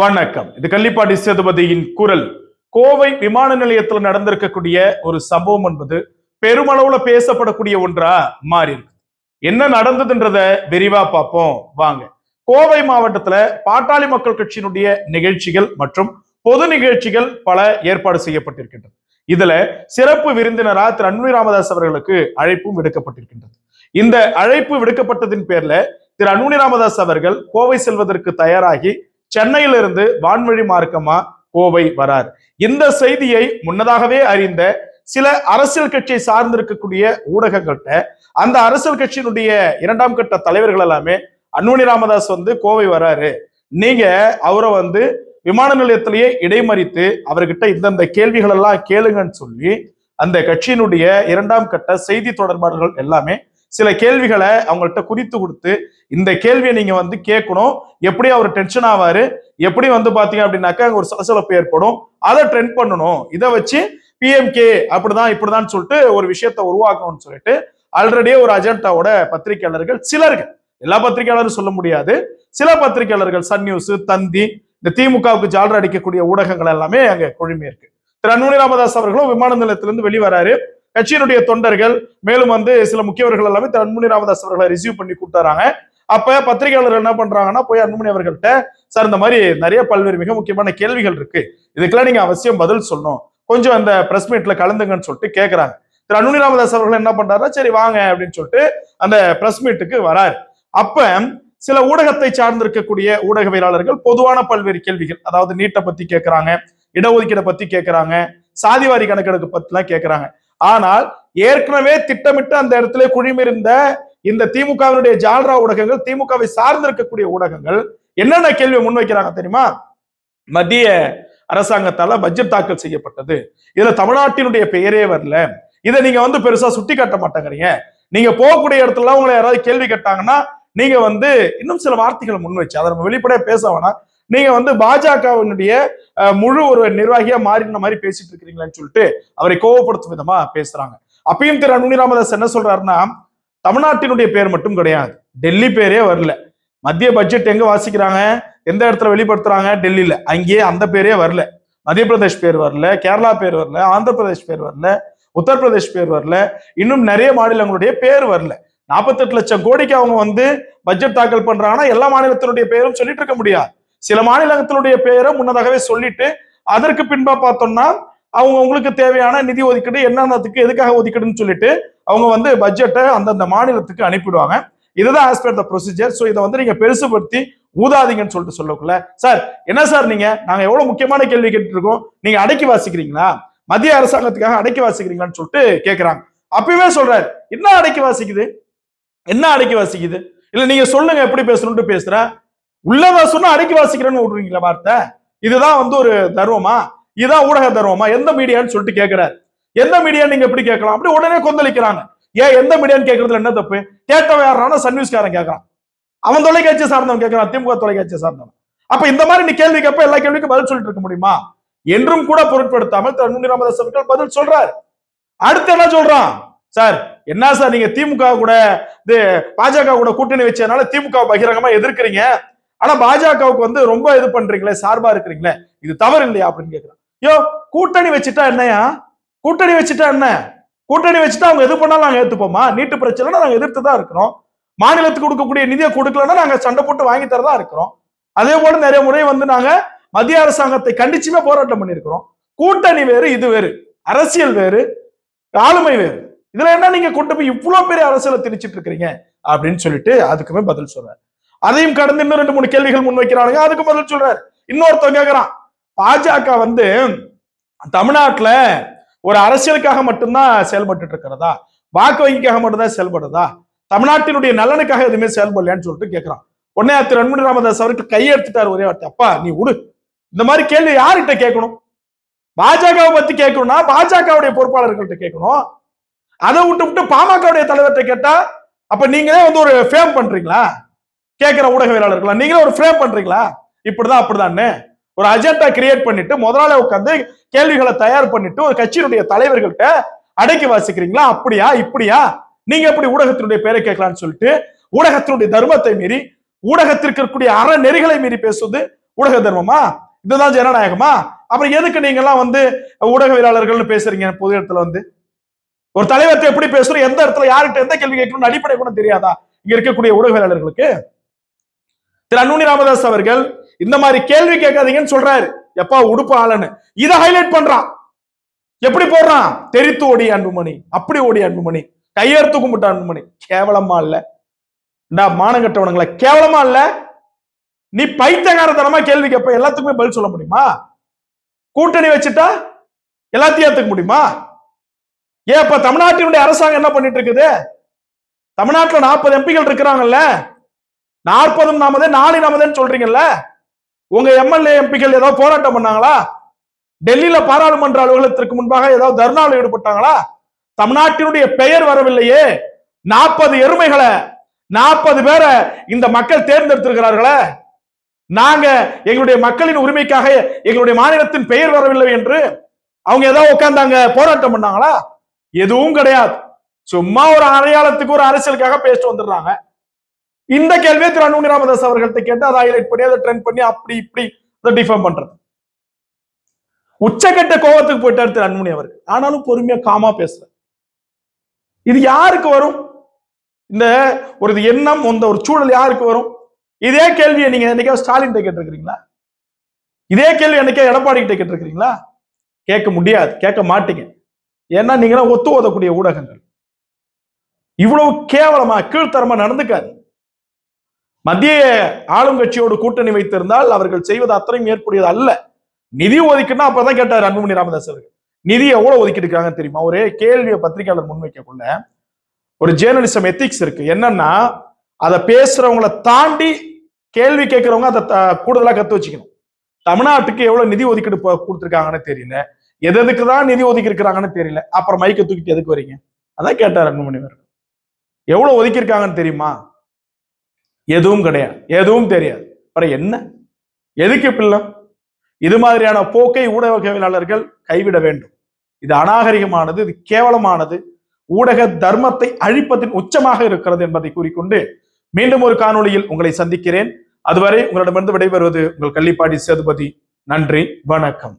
வணக்கம். இது கள்ளிப்பாடி சேதுபதியின் குரல். கோவை விமான நிலையத்தில் நடந்திருக்கக்கூடிய ஒரு சம்பவம் என்பது பெருமளவுல பேசப்படக்கூடிய ஒன்றா மாறி இருக்கு. என்ன நடந்ததுன்றத விரிவா பார்ப்போம். வாங்க. கோவை மாவட்டத்துல பாட்டாளி மக்கள் கட்சியினுடைய நிகழ்ச்சிகள் மற்றும் பொது நிகழ்ச்சிகள் பல ஏற்பாடு செய்யப்பட்டிருக்கின்றது. இதுல சிறப்பு விருந்தினரா திரு அன்புமணி ராமதாஸ் அவர்களுக்கு அழைப்பும் விடுக்கப்பட்டிருக்கின்றது. இந்த அழைப்பு விடுக்கப்பட்டதின் பேர்ல திரு அன்புமணி ராமதாஸ் அவர்கள் கோவை செல்வதற்கு தயாராகி சென்னையிலிருந்து வான்வழி மார்க்கமா கோவை வரார். இந்த செய்தியை முன்னதாகவே அறிந்த சில அரசியல் கட்சியை சார்ந்திருக்கக்கூடிய ஊடகங்கள்கிட்ட அந்த அரசியல் கட்சியினுடைய இரண்டாம் கட்ட தலைவர்கள் எல்லாமே அன்புமணி ராமதாஸ் வந்து கோவை வராரு. நீங்க அவரை வந்து விமான நிலையத்திலேயே இடைமறித்து அவர்கிட்ட இந்தந்த கேள்விகள் எல்லாம் கேளுங்கன்னு சொல்லி அந்த கட்சியினுடைய இரண்டாம் கட்ட செய்தி தொடர்பாளர்கள் எல்லாமே சில கேள்விகளை அவங்கள்ட்ட குறித்து கொடுத்து இந்த கேள்வியை நீங்க வந்து கேட்கணும். எப்படி அவர் டென்ஷன் ஆவாரு? எப்படி வந்து பாத்தீங்க அப்படின்னாக்கா அங்க ஒரு சலசலப்பு ஏற்படும். அதை ட்ரெண்ட் பண்ணணும். இதை வச்சு பிஎம்கே அப்படிதான் இப்படிதான் சொல்லிட்டு ஒரு விஷயத்தை உருவாக்கணும்னு சொல்லிட்டு ஆல்ரெடியே ஒரு அஜெண்டாவோட பத்திரிகையாளர்கள் சிலர்கள் எல்லா பத்திரிகையாளரும் சொல்ல முடியாது. சில பத்திரிகையாளர்கள் சன் நியூஸ் தந்தி இந்த திமுகவுக்கு ஜாலர் அடிக்கக்கூடிய ஊடகங்கள் எல்லாமே அங்க குழுமி இருக்கு. திரு அன்புமணி ராமதாஸ் அவர்களும் விமான நிலையத்திலிருந்து வெளிவராரு. கட்சியினுடைய தொண்டர்கள் மேலும் வந்து சில முக்கியவர்கள் எல்லாமே அன்புமணி ராமதாஸ் அவர்களை ரிசீவ் பண்ணி கூப்பிட்டாராங்க. அப்ப பத்திரிகையாளர் என்ன பண்றாங்கன்னா போய் அன்புமணி அவர்கள்ட்ட சார் இந்த மாதிரி நிறைய பல்வேறு மிக முக்கியமான கேள்விகள் இருக்கு. இதுக்கெல்லாம் நீங்க அவசியம் பதில் சொல்லணும். கொஞ்சம் அந்த பிரஸ் மீட்ல கலந்துங்கன்னு சொல்லிட்டு கேக்குறாங்க. திரு அன்புமணி ராமதாஸ் அவர்கள் என்ன பண்றாருன்னா சரி வாங்க அப்படின்னு சொல்லிட்டு அந்த பிரஸ் மீட்டுக்கு வராரு. அப்ப சில ஊடகத்தை சார்ந்திருக்கக்கூடிய ஊடகவியலாளர்கள் பொதுவான பல்வேறு கேள்விகள் அதாவது நீட்டை பத்தி கேட்கிறாங்க இடஒதுக்கீடை பத்தி கேட்கிறாங்க சாதிவாரி கணக்கெடுப்பு பத்திலாம் கேட்கிறாங்க ஆனால் ஏற்கனவே திட்டமிட்டு அந்த இடத்துல குழிமிருந்த இந்த திமுகவினுடைய ஜால்ரா ஊடகங்கள் திமுகவை சார்ந்திருக்கக்கூடிய ஊடகங்கள் என்னென்ன கேள்வி முன்வைக்கிறாங்க தெரியுமா? மத்திய அரசாங்கத்தால பட்ஜெட் தாக்கல் செய்யப்பட்டது. இதுல தமிழ்நாட்டினுடைய பெயரே வரல. இதை நீங்க வந்து பெருசா சுட்டி காட்ட மாட்டேங்கிறீங்க. நீங்க போகக்கூடிய இடத்துல உங்களை யாராவது கேள்வி கேட்டாங்கன்னா நீங்க வந்து இன்னும் சில வார்த்தைகளை முன் வச்சு அதை நம்ம வெளிப்படையா பேச வேணாம். நீங்க வந்து பாஜகவினுடைய முழு ஒரு நிர்வாகியா மாறின மாதிரி பேசிட்டு இருக்கிறீங்களான்னு சொல்லிட்டு அவரை கோவப்படுத்தும் விதமா பேசுறாங்க. அப்பயும் திரு அன்புமணி ராமதாஸ் என்ன சொல்றாருன்னா தமிழ்நாட்டினுடைய பேர் மட்டும் கிடையாது. டெல்லி பேரே வரல. மத்திய பட்ஜெட் எங்க வாசிக்கிறாங்க? எந்த இடத்துல வெளிப்படுத்துறாங்க? டெல்லியில. அங்கேயே அந்த பேரே வரல. மத்திய பிரதேஷ் பேர் வரல. கேரளா பேர் வரல. ஆந்திர பிரதேஷ் பேர் வரல. உத்தரப்பிரதேஷ் பேர் வரல. இன்னும் நிறைய மாநிலங்களுடைய பேர் வரல. நாற்பத்தெட்டு லட்சம் கோடிக்கு அவங்க வந்து பட்ஜெட் தாக்கல் பண்றாங்கன்னா எல்லா மாநிலத்தினுடைய பேரும் சொல்லிட்டு இருக்க முடியாது. சில மாநிலத்தினுடைய பெயரை முன்னதாகவே சொல்லிட்டு அதற்கு பின்பா பார்த்தோம்னா அவங்க உங்களுக்கு தேவையான நிதி ஒதுக்கீடு என்னென்னத்துக்கு எதுக்காக ஒதுக்கீடுன்னு சொல்லிட்டு அவங்க வந்து பட்ஜெட்டை அந்தந்த மாநிலத்துக்கு அனுப்பிடுவாங்க. இதுதான் as per the procedure so இதை வந்து நீங்க பெருசுபடுத்தி ஊதாதீங்கன்னு சொல்லிட்டு சொல்லக்குள்ள. சார் என்ன சார் நீங்க? நாங்க எவ்வளவு முக்கியமான கேள்வி கேட்டுருக்கோம் நீங்க அடக்கி வாசிக்கிறீங்களா? மத்திய அரசாங்கத்துக்காக அடக்கி வாசிக்கிறீங்களான்னு சொல்லிட்டு கேட்கிறாங்க அப்பவே சொல்றாரு என்ன அடக்கி வாசிக்குது? என்ன அடக்கி வாசிக்குது? இல்ல நீங்க சொல்லுங்க எப்படி பேசணும்னு பேசுற? உள்ளதா சொன்னா அடக்கி வாசிக்கிறேன்னு விடுறீங்களா வார்த்தை இதுதான் வந்து ஒரு தர்மமா இதுதான் ஊடக தர்மமா எந்த மீடியான்னு சொல்லிட்டு கேட்கிறாரு எந்த மீடியா நீங்க எப்படி கேட்கலாம்? அப்படி உடனே கொந்தளிக்கிறாங்க. ஏன் எந்த மீடியான்னு கேட்கறதுல என்ன தப்பு? கேட்டவன் யாரானா சன் நியூஸ்காரன் கேட்கறான் அவன் தொலைக்காட்சி சார்ந்தவன் கேட்கறான் திமுக தொலைக்காட்சி சார்ந்தவன். அப்ப இந்த மாதிரி நீ கேள்வி கேட்ப எல்லா கேள்விக்கும் பதில் சொல்லிட்டு இருக்க முடியுமா? என்றும் கூட பொருட்படுத்தாமல் திரு ராமதாஸ் அவர்கள் பதில் சொல்றாரு. அடுத்து என்ன சொல்றான்? சார் என்ன சார் நீங்க திமுக கூட இது பாஜக கூட கூட்டணி வச்சதுனால திமுக பகிரங்கமா எதிர்க்கிறீங்க? ஆனா பாஜகவுக்கு வந்து ரொம்ப இது பண்றீங்களே சார்பா இருக்கிறீங்களே இது தவறு இல்லையா அப்படின்னு கேட்கிறான் யோ கூட்டணி வச்சுட்டா என்னையா? கூட்டணி வச்சுட்டா என்ன? கூட்டணி வச்சுட்டா அவங்க எது பண்ணாலும் நாங்க ஏத்துப்போமா? நீட்டு பிரச்சனைனா நாங்க எதிர்த்து தான் இருக்கிறோம். மாநிலத்துக்கு கொடுக்கக்கூடிய நிதியை கொடுக்கலன்னா நாங்க சண்டை போட்டு வாங்கி தரதா இருக்கிறோம். அதே போல நிறைய முறை வந்து நாங்க மத்திய அரசாங்கத்தை கண்டிச்சுமே போராட்டம் பண்ணியிருக்கிறோம். கூட்டணி வேறு இது வேறு. அரசியல் வேறு ஆளுமை வேறு. இதுல என்ன நீங்க கொண்டு போய் இவ்வளவு பெரிய அரசியலை திணிச்சிட்டு இருக்கிறீங்க? அப்படின்னு சொல்லிட்டு அதுக்குமே பதில் சொல்றாரு அதையும் கடந்து இன்னும் ரெண்டு மூணு கேள்விகள் முன்வைக்கிறானுங்க அதுக்கு பதில் சொல்றாரு. இன்னொருத்தன் கேக்குறான். பாஜக வந்து தமிழ்நாட்டுல ஒரு அரசியலுக்காக மட்டும்தான் செயல்பட்டு இருக்கிறதா? வாக்கு வங்கிக்காக மட்டும்தான் செயல்படுறதா தமிழ்நாட்டினுடைய நலனுக்காக எதுவுமே செயல்படலையான்னு சொல்லிட்டு கேட்கிறான் உடனே திரு அன்புமணி ராமதாஸ் அவருக்கு கையெடுத்துட்டார் ஒரே வார்த்தை. அப்பா நீ விடு இந்த மாதிரி கேள்வி யார்கிட்ட கேட்கணும்? பாஜகவை பத்தி கேட்கணும்னா பாஜகவுடைய பொறுப்பாளர்கள்ட்ட கேட்கணும். அதை விட்டு விட்டு பாமகவுடைய தலைவர்கிட்ட கேட்டா அப்ப நீங்களே வந்து ஒரு ஃபேம் பண்றீங்களா? கேட்கிற ஊடகவியலாளர்கள்? நீங்களே ஒரு ஃப்ரேம் பண்றீங்களா? இப்படிதான் அப்படிதான்னு. ஒரு அஜெண்டா கிரியேட் பண்ணிட்டு முதலாளி உட்காந்து கேள்விகளை தயார் பண்ணிட்டு ஒரு கட்சியினுடைய தலைவர்கள்ட்ட அடக்கி வாசிக்கிறீங்களா? அப்படியா? இப்படியா? நீங்க எப்படி ஊடகத்தினுடைய பேரை கேட்கலாம்னு சொல்லிட்டு ஊடகத்தினுடைய தர்மத்தை மீறி ஊடகத்திற்கு இருக்கக்கூடிய அற நெறிகளை மீறி பேசுவது ஊடக தர்மமா? இதுதான் ஜனநாயகமா? அப்புறம் எதுக்கு நீங்க எல்லாம் வந்து ஊடகவியலாளர்கள்னு பேசுறீங்க பொது இடத்துல வந்து? ஒரு தலைவர்கிட்ட எப்படி பேசுறோம்? எந்த இடத்துல யார்கிட்ட எந்த கேள்வி கேட்கணும்னு அடிப்படை கூட தெரியாதா? இங்க இருக்கக்கூடிய ஊடகவியலாளர்களுக்கு? திரு அன்புமணி ராமதாஸ் அவர்கள் இந்த மாதிரி கேள்வி கேட்காதீங்கன்னு சொல்றாரு. எப்பா உடுப்பு ஆளன்னு. இதை ஹைலைட் பண்றான் எப்படி போடுறான் தெரித்து ஓடி அன்புமணி. அப்படி ஓடி அன்புமணி. கையெடுத்து கும்பிட்ட அன்புமணி. கேவலமா இல்ல. டா மானங்கட்டவனுங்கள கேவலமா இல்ல. நீ பைத்தியகாரத்தனமா கேள்வி கேட்ப எல்லாத்துக்குமே பதில் சொல்ல முடியுமா? கூட்டணி வச்சுட்டா எல்லாத்தையும் ஏத்துக்க முடியுமா? ஏன் இப்ப தமிழ்நாட்டினுடைய அரசாங்கம் என்ன பண்ணிட்டு இருக்குது? தமிழ்நாட்டுல நாற்பது எம்பிகள் இருக்கிறாங்கல்ல. நாற்பதும் நாமதே நாலு நாமதேன்னு சொல்றீங்கல்ல? உங்க எம்எல்ஏ எம்பிகள் ஏதோ போராட்டம் பண்ணாங்களா? டெல்லியில பாராளுமன்ற அலுவலகத்திற்கு முன்பாக ஏதாவது தர்ணாவில் ஈடுபட்டாங்களா? தமிழ்நாட்டினுடைய பெயர் வரவில்லையே. நாற்பது எருமைகளை நாற்பது பேரை இந்த மக்கள் தேர்ந்தெடுத்திருக்கிறார்களே. நாங்க எங்களுடைய மக்களின் உரிமைக்காக எங்களுடைய மாநிலத்தின் பெயர் வரவில்லை என்று அவங்க ஏதோ உட்கார்ந்தாங்க போராட்டம் பண்ணாங்களா? எதுவும் கிடையாது. சும்மா ஒரு அடையாளத்துக்கு ஒரு அரசியலுக்காக பேசிட்டு வந்துடுறாங்க. இந்த கேள்வியை திரு அன்புமணி ராமதாஸ் அவர்கள்ட்ட கேட்டு அதை ஹைலைட் பண்ணி அதை ட்ரெண்ட் பண்ணி அப்படி இப்படி அதை டிஃபர்ம் பண்றது. உச்சக்கட்ட கோபத்துக்கு போயிட்டார் திரு அன்புமணி அவர்கள். ஆனாலும் பொறுமையா காமா பேசுற இது யாருக்கு வரும்? இந்த ஒரு இது எண்ணம் இந்த ஒரு சூழல் யாருக்கு வரும்? இதே கேள்வியை நீங்க என்னைக்கா ஸ்டாலின் கேட்டிருக்கிறீங்களா? இதே கேள்வி என்னைக்கா எடப்பாடி கிட்ட கேட்டிருக்கிறீங்களா? கேட்க முடியாது கேட்க மாட்டீங்க. ஏன்னா நீங்க ஒத்து ஓதக்கூடிய ஊடகங்கள். இவ்வளவு கேவலமா கீழ்த்தரமா நடந்துக்காது மத்திய ஆளுங்கட்சியோடு கூட்டணி வைத்திருந்தால் அவர்கள் செய்வது அத்தனையும் ஏற்புடையது அல்ல. நிதி ஒதுக்கீடுனா அப்பதான் கேட்டார் அன்புமணி ராமதாஸ் அவர்கள். நிதி எவ்வளவு ஒதுக்கீடு இருக்காங்கன்னு தெரியுமா? ஒரே கேள்வியை பத்திரிகையாளர் முன்வைக்கக்குள்ள. ஒரு ஜேர்னலிசம் எத்திக்ஸ் இருக்கு. என்னன்னா அதை பேசுறவங்களை தாண்டி கேள்வி கேட்கறவங்க அதை த- கூடுதலா கத்து வச்சுக்கணும். தமிழ்நாட்டுக்கு எவ்வளவு நிதி ஒதுக்கீடு கொடுத்துருக்காங்கன்னு தெரியல. எது எதுக்கு தான் நிதி ஒதுக்கி இருக்கிறாங்கன்னு தெரியல. அப்புறம் மைக்கை தூக்கிட்டு எதுக்கு வரீங்க? அதான் கேட்டார் அன்புமணி அவர்கள். எவ்வளவு ஒதுக்கியிருக்காங்கன்னு தெரியுமா? எதுவும் கிடையாது. எதுவும் தெரியாது. அப்புறம் என்ன? எதுக்கு பிள்ளம் இது மாதிரியான போக்கை ஊடகவியலாளர்கள் கைவிட வேண்டும். இது அநாகரிகமானது இது கேவலமானது. ஊடக தர்மத்தை அழிப்பதின் உச்சமாக இருக்கிறது என்பதை கூறிக்கொண்டு மீண்டும் ஒரு காணொளியில் உங்களை சந்திக்கிறேன். அதுவரை உங்களிடமிருந்து விடைபெறுவது உங்கள் கள்ளிப்பாடி சேதுபதி. நன்றி வணக்கம்.